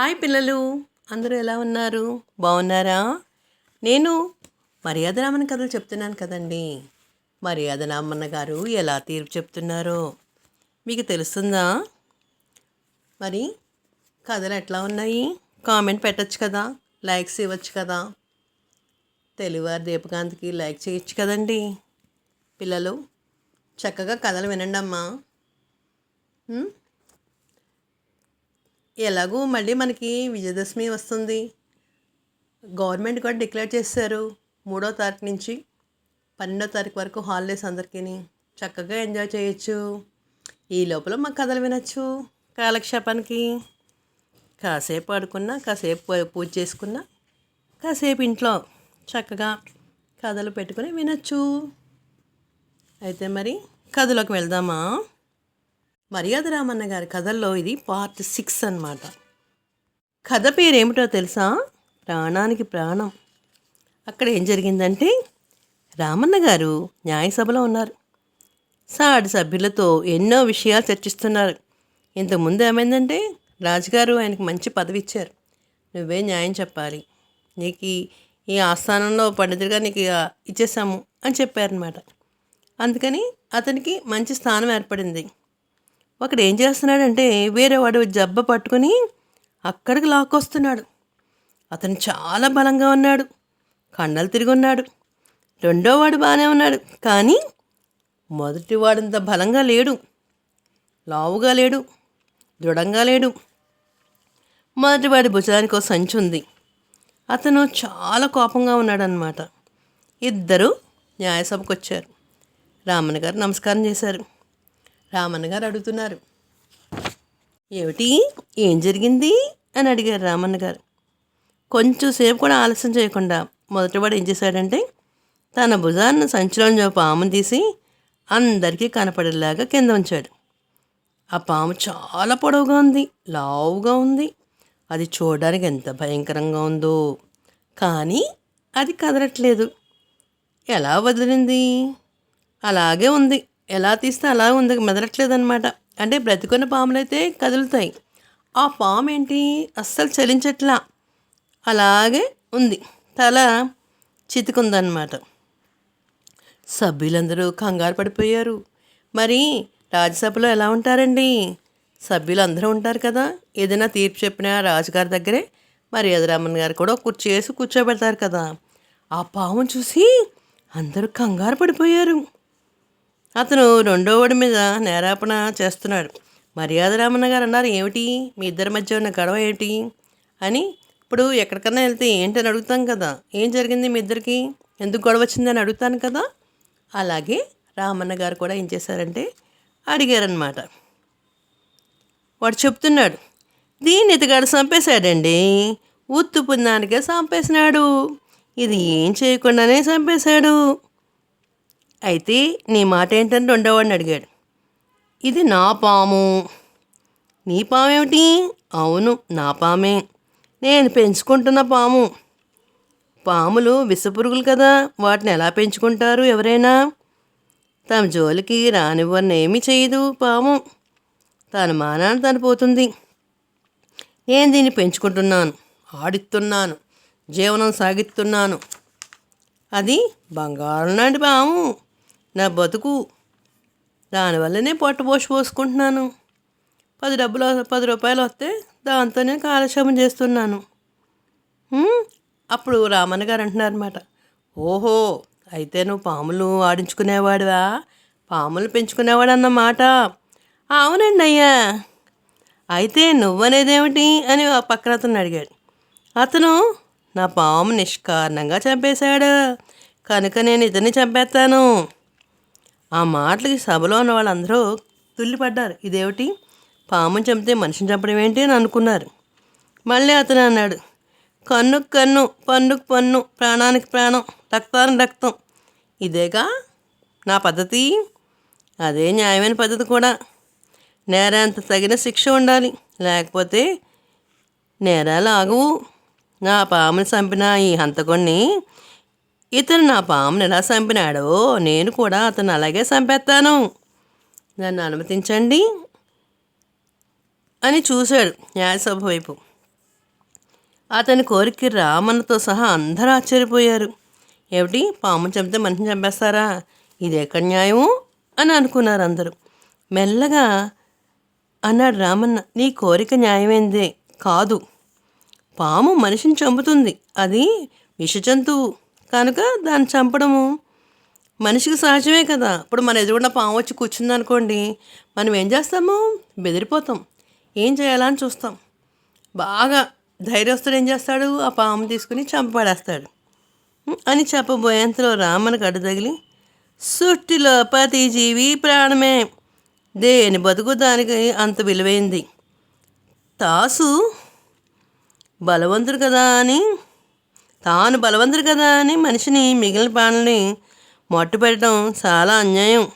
Hi పిల్లలు అందరూ ఎలా ఉన్నారు? బాగున్నారా? నేను మర్యాద రామన్ కథలు చెప్తున్నాను కదండి. మర్యాద రామన్న గారు ఎలా తీర్పు చెప్తున్నారో మీకు తెలుస్తుందా? మరి కథలు ఎట్లా ఉన్నాయి? కామెంట్ పెట్టచ్చు కదా లైక్స్ ఇవ్వచ్చు కదా. తెలివారు దీపకాంత్కి లైక్ చేయొచ్చు కదండి. పిల్లలు చక్కగా కథలు వినండి అమ్మా ఎలాగూ మళ్ళీ మనకి విజయదశమి వస్తుంది. గవర్నమెంట్ కూడా డిక్లేర్ చేశారు. మూడో తారీఖు నుంచి పన్నెండో తారీఖు వరకు హాలిడేస్ అందరికీ చక్కగా ఎంజాయ్ చేయొచ్చు. ఈ లోపల మా కథలు వినొచ్చు. కాలక్షేపానికి కాసేపు ఆడుకున్నా కాసేపు పూజ చేసుకున్నా కాసేపు ఇంట్లో చక్కగా కథలు పెట్టుకుని వినొచ్చు. అయితే మరి కథలోకి వెళ్దామా? మర్యాద రామన్న గారి కథల్లో ఇది పార్ట్ సిక్స్ అనమాట కథ పేరు ఏమిటో తెలుసా? ప్రాణానికి ప్రాణం. అక్కడ ఏం జరిగిందంటే రామన్న గారు న్యాయసభలో ఉన్నారు. సాటి సభ్యులతో ఎన్నో విషయాలు చర్చిస్తున్నారు. ఇంతకుముందు ఏమైందంటే రాజుగారు ఆయనకి మంచి పదవి ఇచ్చారు. నువ్వే న్యాయం చెప్పాలి. నీకు ఈ- ఆస్థానంలో పండితుడిగా నీకు ఇక ఇచ్చేసాము అని చెప్పారనమాట అందుకని అతనికి మంచి స్థానం ఏర్పడింది. ఒకడు ఏం చేస్తున్నాడంటే వేరే వాడు జబ్బ పట్టుకుని అక్కడికి లాక్కొస్తున్నాడు. అతను చాలా బలంగా ఉన్నాడు. కండలు తిరిగి ఉన్నాడు. రెండో వాడు బాగానే ఉన్నాడు. కానీ మొదటి వాడంత బలంగా లేడు. లావుగా లేడు. దృఢంగా లేడు. మొదటి వాడి భుజానికి ఒక సంచి ఉంది. అతను చాలా కోపంగా ఉన్నాడనమాట ఇద్దరు న్యాయసభకు వచ్చారు. రామన్ గారు నమస్కారం చేశారు. రామన్న గారు అడుగుతున్నారు. ఏమిటి? ఏం జరిగింది? అని అడిగారు రామన్న గారు. కొంచెం సేపు కూడా ఆలస్యం చేయకుండా మొదటివాడు ఏం చేశాడంటే తన భుజాన్ని సంచిలోంచి పాము పామును తీసి అందరికీ కనపడేలాగా కింద ఉంచాడు. ఆ పాము చాలా పొడవుగా ఉంది లావుగా ఉంది. అది చూడడానికి ఎంత భయంకరంగా ఉందో. కానీ అది కదలట్లేదు. ఎలా వదిలింది? అలాగే ఉంది. ఎలా తీస్తే అలా ఉంది మెదలట్లేదనమాట అంటే బ్రతికున్న పాములైతే కదులుతాయి. ఆ పాము ఏంటి అస్సలు చలించట్లా. అలాగే ఉంది. తల చితుకుందన్నమాట. సభ్యులందరూ కంగారు పడిపోయారు. మరి రాజ్యసభలో ఎలా ఉంటారండి? సభ్యులు అందరూ ఉంటారు కదా. ఏదైనా తీర్పు చెప్పినా రాజుగారి దగ్గరే మరి యదురామన్ గారు కూడా కుర్చీ వేసి కూర్చోబెడతారు కదా. ఆ పాము చూసి అందరూ కంగారు పడిపోయారు. అతను రెండోవాడి మీద నేరాపణ చేస్తున్నాడు. మర్యాద రామన్న గారు అన్నారు ఏమిటి? మీ ఇద్దరి మధ్య ఉన్న గొడవ ఏమిటి? అని ఇప్పుడు ఎక్కడికన్నా వెళ్తే ఏంటని అడుగుతాం కదా. ఏం జరిగింది మీ ఇద్దరికి? ఎందుకు గొడవ వచ్చిందని అడుగుతాను కదా. అలాగే రామన్న గారు కూడా ఏం చేశారంటే అడిగారనమాట వాడు చెప్తున్నాడు దీన్ని ఇతగాడు చంపేశాడండి. ఉత్తు పుణ్యానికే చంపేసినాడు. ఇది ఏం చేయకుండానే చంపేశాడు. అయితే నీ మాట ఏంటని రెండోవాడిని అడిగాడు. ఇది నా పాము. నీ పామేమిటి? అవును నా పామే. నేను పెంచుకుంటున్న పాము. పాములు విషపురుగులు కదా వాటిని ఎలా పెంచుకుంటారు ఎవరైనా? తమ జోలికి రానివ్వని ఏమీ చేయదు పాము. తన మానాన్ని తను పోతుంది. నేను దీన్ని పెంచుకుంటున్నాను ఆడిస్తున్నాను జీవనం సాగిస్తున్నాను. అది బంగారం లాంటి పాము. నా బతుకు. దానివల్లనే పొట్ట పోసి పోసుకుంటున్నాను. పది డబ్బులు పది రూపాయలు వస్తే దాంతో నేను చేస్తున్నాను. అప్పుడు రామన్న గారు అంటున్నారు అనమాట ఓహో అయితే నువ్వు పాములు ఆడించుకునేవాడివా? పాములు పెంచుకునేవాడు అన్నమాట అవునండి అయ్యా. అయితే నువ్వనేదేమిటి అని ఆ పక్కన అతను అడిగాడు. అతను నా పాము నిష్కారణంగా చంపేశాడు. కనుక నేను ఇతన్ని చంపేస్తాను. ఆ మాటలకి సభలో ఉన్న వాళ్ళందరూ తుల్లిపడ్డారు. ఇదేమిటి? పాముని చంపితే మనిషిని చంపడం ఏంటి అని అనుకున్నారు. మళ్ళీ అతను అన్నాడు కన్నుకు కన్ను పన్నుకు పన్ను ప్రాణానికి ప్రాణం రక్తానికి రక్తం. ఇదేగా? నా పద్ధతి? అదే న్యాయమైన పద్ధతి కూడా. నేరాంత తగిన శిక్ష ఉండాలి. లేకపోతే నేరాలు ఆగవు. నా పాముని చంపిన ఈ హంతకొన్ని ఇతను నా పాముని ఎలా చంపినాడో నేను కూడా అతను అలాగే చంపేస్తాను నన్ను అనుమతించండి అని చూశాడు న్యాయసభ వైపు. అతని కోరిక రామన్నతో సహా అందరూ ఆశ్చర్యపోయారు. ఏమిటి? పాము చంపితే మనిషిని చంపేస్తారా? ఇది ఎక్కడ న్యాయము? అని అనుకున్నారు అందరూ. మెల్లగా అన్నాడు రామన్న నీ కోరిక న్యాయమైందే. కాదు. పాము మనిషిని చంపుతుంది. అది విషజంతువు. కనుక దాన్ని చంపడము మనిషికి సహజమే కదా. ఇప్పుడు మన ఎదురుకుండా పాము వచ్చి కూర్చుంది అనుకోండి మనం ఏం చేస్తాము? బెదిరిపోతాం. ఏం చేయాలని చూస్తాం. బాగా ధైర్యస్తుడు ఏం చేస్తాడు? ఆ పాము తీసుకుని చంపబడేస్తాడు. అని చెప్పబోయేంతలో రామనికి అడ్డు తగిలి సృష్టిలో ప్రతి జీవి ప్రాణమే. దేని బతుకు దానికి అంత విలువైంది? తాసు బలవంతుడు కదా అని తాను బలవంతుడు కదా అని మనిషిని మిగిలిన ప్రాణుల్ని మట్టు పెట్టడం చాలా అన్యాయం.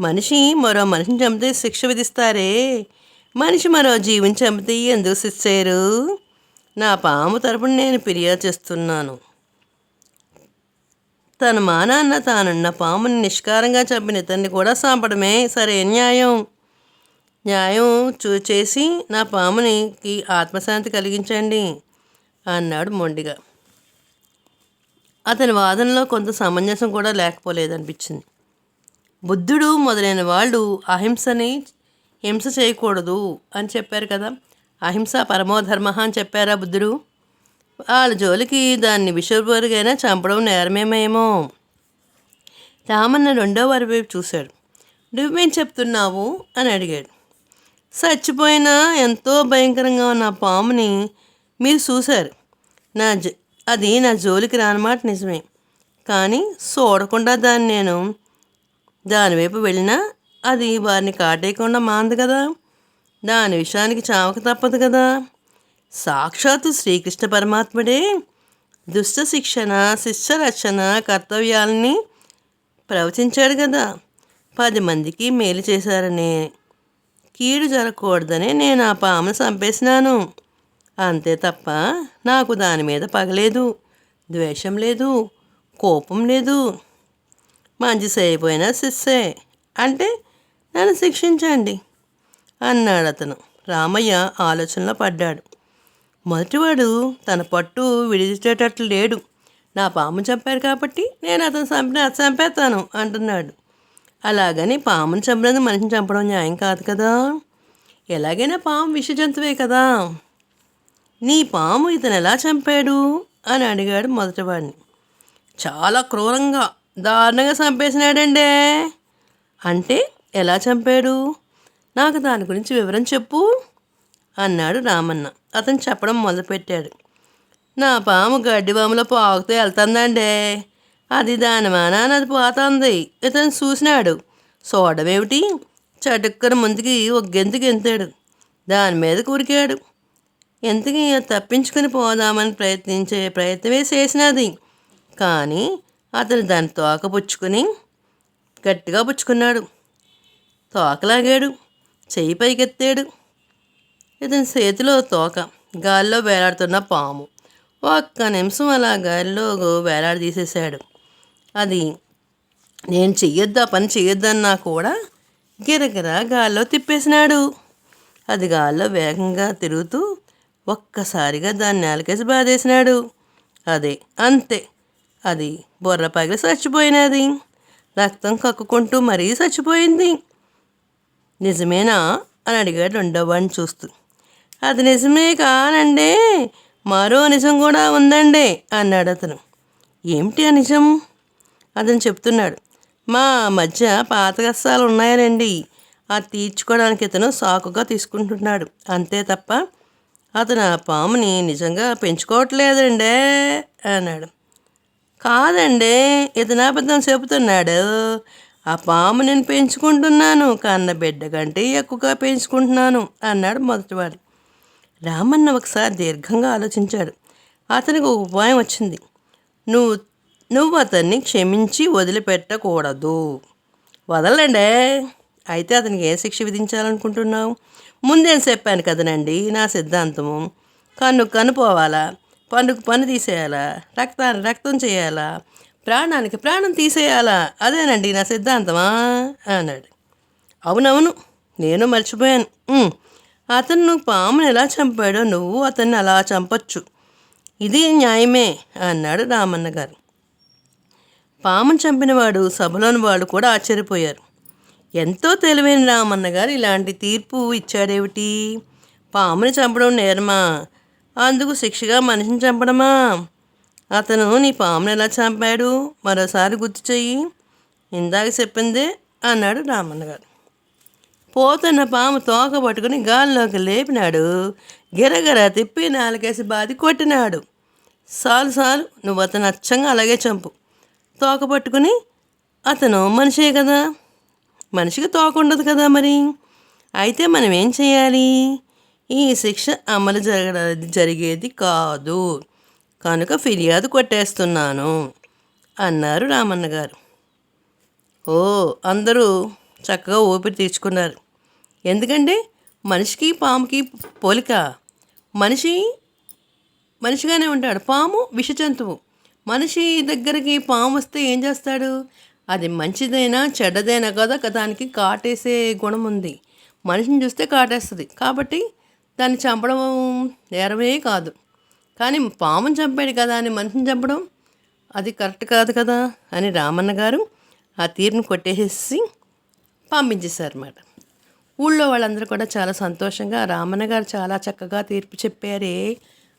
మనిషి మరో మనిషిని చంపితే శిక్ష విధిస్తారే. మనిషి మరో జీవిని చంపితే ఎందుకు శిక్షారు నా పాము తరపున నేను ఫిర్యాదు చేస్తున్నాను. తన మానాన్న తానున్న పాముని నిష్కారంగా చంపిన ఇతన్ని కూడా చంపడమే సరే న్యాయం. న్యాయం చూ చేసి నా పామునికి ఆత్మశాంతి కలిగించండి అన్నాడు మొండిగా. అతని వాదనలో కొంత సమంజసం కూడా లేకపోలేదనిపించింది. బుద్ధుడు మొదలైన వాళ్ళు అహింసని హింస చేయకూడదు అని చెప్పారు కదా. అహింస పరమోధర్మ అని చెప్పారా బుద్ధుడు? వాళ్ళ జోలికి దాన్ని విషపరుగైనా చంపడం నేరమేమేమో. రామన్న రెండో వారి వైపు చూశాడు. నువ్వేం చెప్తున్నావు? అని అడిగాడు. చచ్చిపోయిన ఎంతో భయంకరంగా ఉన్న పాముని మీరు చూశారు. నా జ అది నా జోలికి రానమాట నిజమే. కానీ చూడకుండా దాన్ని నేను దానివైపు వెళ్ళినా అది వారిని కాటేయకుండా మాంది కదా. దాని విషయానికి చావక తప్పదు కదా. సాక్షాత్తు శ్రీకృష్ణ పరమాత్ముడే దుష్ట శిక్షణ శిష్య రక్షణ కర్తవ్యాలని ప్రవచించాడు కదా. పది మందికి మేలు చేశారని. కీడు జరగకూడదని నేను ఆ పామును చంపేసినాను. అంతే తప్ప నాకు దాని మీద పగలేదు ద్వేషం లేదు కోపం లేదు. మంచి చేయబోయినా శిస్సే అంటే నన్ను శిక్షించండి అన్నాడు అతను. రామయ్య ఆలోచనలో పడ్డాడు. మొదటివాడు తన పట్టు విడిచేటట్లు లేడు. నా పాము చంపారు కాబట్టి నేను అతను చంపిన చంపేస్తాను అంటున్నాడు. అలాగని పాముని చంపినది మనిషిని చంపడం న్యాయం కాదు కదా? ఎలాగైనా పాము విష జంతువే కదా? నీ పాము ఇతను ఎలా చంపాడు? అని అడిగాడు మొదటివాడిని. చాలా క్రూరంగా దారుణంగా చంపేసినాడండే. అంటే ఎలా చంపాడు? నాకు దాని గురించి వివరం చెప్పు అన్నాడు రామన్న. అతను చెప్పడం మొదలుపెట్టాడు. నా పాము గడ్డివాములో పాకుతూ వెళ్తుందండే. అది దాని మానాన్ని అది పోతుంది. ఇతను చూసినాడు. చూడమేమిటి చటుక్కన ముందుకి ఒక గెంతు గెంతాడు దాని మీద కూరికాడు. ఎంతకి తప్పించుకుని పోదామని ప్రయత్నించే ప్రయత్నమే చేసినది. కానీ అతను దాని తోక పుచ్చుకుని గట్టిగా పుచ్చుకున్నాడు. తోకలాగాడు చెయ్యి పైకెత్తాడు. ఇతని చేతిలో తోక గాల్లో వేలాడుతున్న పాము. ఒక్క నిమిషం అలా గాలిలో వేలాడదీసేశాడు అది నేను చెయ్యొద్దా పని చెయ్యొద్దన్నా కూడా గిరగిర గాల్లో తిప్పేసినాడు. అది గాల్లో వేగంగా తిరుగుతూ ఒక్కసారిగా దాన్ని నేలకేసి బాధేసినాడు. అదే అంతే. అది బుర్ర పగిలి చచ్చిపోయినది. రక్తం కక్కుకుంటూ మరీ చచ్చిపోయింది. నిజమేనా? అని అడిగాడు రెండోవాడిని చూస్తూ. అది నిజమే కానండి మరో నిజం కూడా ఉందండి అన్నాడు అతను. ఏమిటి ఆ నిజం? అతను చెప్తున్నాడు. మా మధ్య పాత కష్టాలు ఉన్నాయనండి. అది తీర్చుకోవడానికి ఇతను సాకుగా తీసుకుంటున్నాడు. అంతే తప్ప అతను ఆ పాముని నిజంగా పెంచుకోవట్లేదండే అన్నాడు. కాదండి ఇతను అబద్ధం చెబుతున్నాడు ఆ పాము నేను పెంచుకుంటున్నాను కన్న బిడ్డ కంటే ఎక్కువగా పెంచుకుంటున్నాను అన్నాడు మొదటివాడు. రామన్న ఒకసారి దీర్ఘంగా ఆలోచించాడు. అతనికి ఒక ఉపాయం వచ్చింది. నువ్వు నువ్వు అతన్ని క్షమించి వదిలిపెట్టకూడదు. వదలండే. అయితే అతనికి ఏ శిక్ష విధించాలనుకుంటున్నావు? ముందేం చెప్పాను కదనండి? నా సిద్ధాంతము. కన్ను కన్ను పోవాలా పన్నుకు పన్ను తీసేయాలా? రక్తాన్ని రక్తం చేయాలా? ప్రాణానికి ప్రాణం తీసేయాలా? అదేనండి నా సిద్ధాంతమా అన్నాడు. అవునవును నేను మర్చిపోయాను. అతను నువ్వు పామును ఎలా చంపాడో నువ్వు అతన్ని అలా చంపొచ్చు. ఇది న్యాయమే అన్నాడు రామన్న గారు పామును చంపినవాడు సభలోని వాళ్ళు కూడా ఆశ్చర్యపోయారు. ఎంతో తెలివైన రామన్న గారు ఇలాంటి తీర్పు ఇచ్చాడేమిటి? పాముని చంపడం నేరమా? అందుకు శిక్షగా మనిషిని చంపడమా? అతను నీ పామును ఎలా చంపాడు? మరోసారి గుర్తు చెయ్యి. ఇందాక చెప్పిందే అన్నాడు రామన్న గారు పోతున్న పాము తోక పట్టుకుని గాల్లోకి లేపినాడు. గిరగిర తిప్పి నాలుగేసి బాది కొట్టినాడు. సాలు సాలు నువ్వు అతను అచ్చంగా అలాగే చంపు. తోక పట్టుకుని అతను మనిషే కదా? మనిషికి తోకుండదు కదా మరి. అయితే మనం ఏం చేయాలి? ఈ శిక్ష అమలు జరగ జరిగేది కాదు. కనుక ఫిర్యాదు కొట్టేస్తున్నాను అన్నారు రామన్న గారు. ఓ అందరూ చక్కగా ఊపిరి తీర్చుకున్నారు. ఎందుకంటే మనిషికి పాముకి పోలిక మనిషి మనిషిగానే ఉంటాడు. పాము విష జంతువు మనిషి దగ్గరికి పాము వస్తే ఏం చేస్తాడు? అది మంచిదైనా చెడ్డదైనా కదా దానికి కాటేసే గుణం ఉంది మనిషిని చూస్తే కాటేస్తుంది. కాబట్టి దాన్ని చంపడం నేరమే కాదు. కానీ పాముని చంపాడు కదా అని మనిషిని చంపడం అది కరెక్ట్ కాదు కదా అని రామన్న గారు ఆ తీరును కొట్టేసి పంపించేశారన్నమాట. ఊళ్ళో వాళ్ళందరూ కూడా చాలా సంతోషంగా రామన్న గారు చాలా చక్కగా తీర్పు చెప్పారే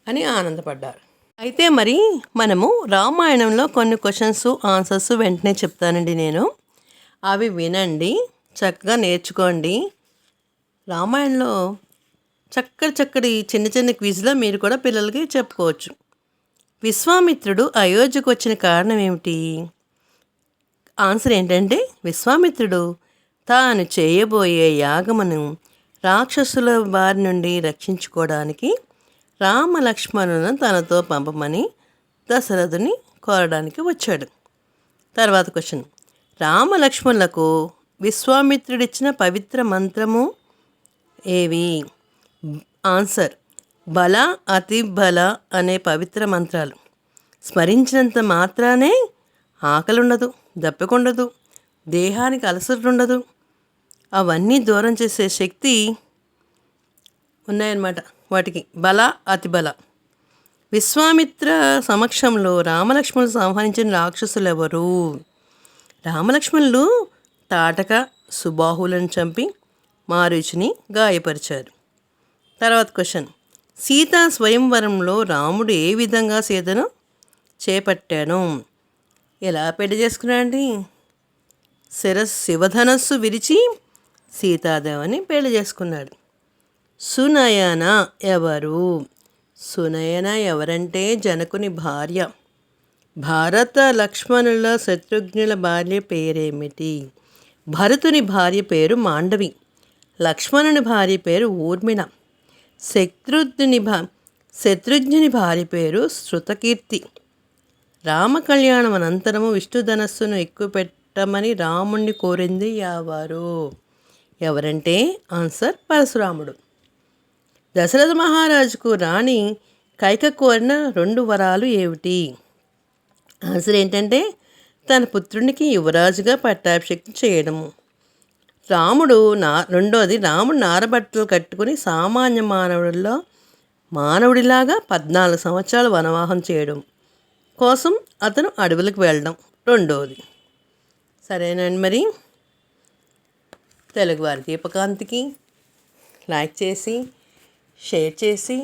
అని ఆనందపడ్డారు. అయితే మరి మనము రామాయణంలో కొన్ని క్వశ్చన్స్ ఆన్సర్స్ వెంటనే చెప్తానండి నేను. అవి వినండి చక్కగా నేర్చుకోండి. రామాయణంలో చక్కటి చక్కటి చిన్న చిన్న క్విజ్లో మీరు కూడా పిల్లలకి చెప్పుకోవచ్చు. విశ్వామిత్రుడు అయోధ్యకు వచ్చిన కారణం ఏమిటి? ఆన్సర్ ఏంటంటే విశ్వామిత్రుడు తాను చేయబోయే యాగమును రాక్షసుల బారి నుండి రక్షించుకోవడానికి రామ లక్ష్మణులను తనతో పంపమని దశరథుని కోరడానికి వచ్చాడు. తర్వాత క్వశ్చన్. రామ లక్ష్మణులకు విశ్వామిత్రుడిచ్చిన పవిత్ర మంత్రము ఏవి? ఆన్సర్. బల అతి బల అనే పవిత్ర మంత్రాలు. స్మరించినంత మాత్రానే ఆకలి ఉండదు దప్పకుండదు దేహానికి అలసట ఉండదు అవన్నీ దూరం చేసే శక్తి ఉన్నాయన్నమాట. వాటికి బల అతి బల. విశ్వామిత్ర సమక్షంలో రామలక్ష్మణులు సంహరించిన రాక్షసులు ఎవరు రామలక్ష్మణులు తాటక సుబాహులను చంపి మారుచిని గాయపరిచారు. తర్వాత క్వశ్చన్. సీతా స్వయంవరంలో రాముడు ఏ విధంగా సీతను చేపట్టాను? ఎలా పెళ్ళి చేసుకున్నాడండి శిరస్ శివధనస్సు విరిచి సీతాదేవిని పెళ్ళి చేసుకున్నాడు. సునయన ఎవరు? సునయన ఎవరంటే జనకుని భార్య. భారత లక్ష్మణుల శత్రుఘ్నుల భార్య పేరేమిటి? భరతుని భార్య పేరు మాండవి. లక్ష్మణుని భార్య పేరు ఊర్మిళ. శత్రుఘ్ని భా శత్రుఘ్నుని భార్య పేరు శృతకీర్తి. రామ కళ్యాణం అనంతరము విష్ణుధనస్సును ఎక్కువ పెట్టమని రాముణ్ణి కోరింది ఎవరు? ఎవరంటే ఆన్సర్ పరశురాముడు. దశరథ మహారాజుకు రాణి కైక కోరిన రెండు వరాలు ఏమిటి? ఆన్సర్ ఏంటంటే తన పుత్రునికి యువరాజుగా పట్టాభిషేకం చేయడము. రాముడు నా రెండోది రాముడు నారబట్టలు కట్టుకుని సామాన్య మానవుడిలో మానవుడిలాగా పద్నాలుగు సంవత్సరాలు వనవాహం చేయడం కోసం అతను అడవులకు వెళ్ళడం రెండోది. సరేనండి మరి. తెలుగువారి దీపకాంతికి లైక్ చేసి షేర్ చేసి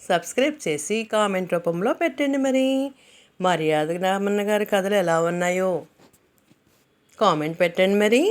సబ్స్క్రైబ్ చేసి కామెంట్ రూపంలో పెట్టండి మరి. మర్యాద రామన్న గారి కథలు ఎలా ఉన్నాయో కామెంట్ పెట్టండి మరి.